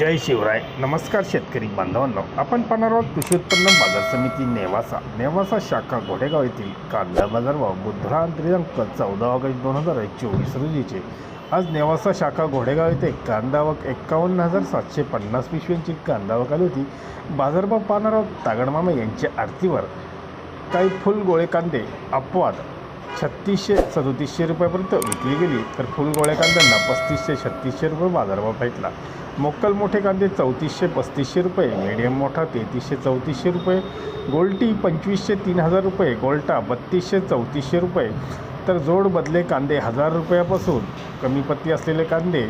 जय शिवराय. नमस्कार शेतकरी बांधवांनो. आपण पाहणार आहोत कृषी उत्पन्न बाजार समिती नेवासा. नेवासा शाखा घोडेगाव येथील कांदा बाजारभाव बुधवार दिनांक चौदा ऑगस्ट दोन हजार चोवीस रोजीचे. आज नेवासा शाखा घोडेगाव येथे कांदा वक एक्कावन्न हजार सातशे पन्नास पिशव्यांची कांदा वक आली होती. बाजारभाव पाहणार आहोत तागडमामा यांच्या आरतीवर. काही फुल गोळे कांदे अपवाद. छत्तीसशे सदोतीसशे रुपयापर्यंत विकली गेली तर फुल गोळ्या कांद्यांना पस्तीसशे छत्तीसशे रुपये बाजारभाव भेटला. मोक्कल मोठे कांदे चौतीसशे पस्तीसशे रुपये मीडियम मोठा तेहतीसशे चौतीसशे रुपये गोल्टी पंचवीसशे तीन हजार रुपये गोल्टा बत्तीसशे चौतीसशे रुपये. तर जोड बदले कांदे हजार रुपयापासून कमी पत्ती असलेले कांदे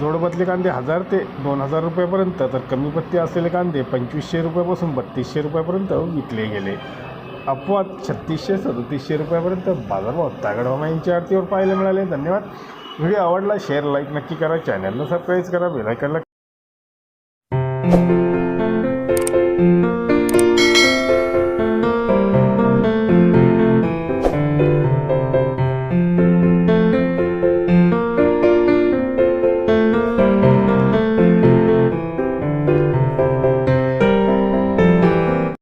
जोडबदले कांदे हजार ते दोन हजार रुपयापर्यंत तर कमी पत्ती असलेले कांदे पंचवीसशे रुपयापासून बत्तीसशे रुपयापर्यंत विकले गेले. अपवाद छत्तीसशे सदतीसशे रुपयापर्यंत बाजारभाव तागडवामा यांच्या आरतीवर पाहायला मिळाले. धन्यवाद. व्हिडिओ आवडला शेअर लाईक नक्की करा. चॅनलला सबस्क्राईब करा बेलायकनला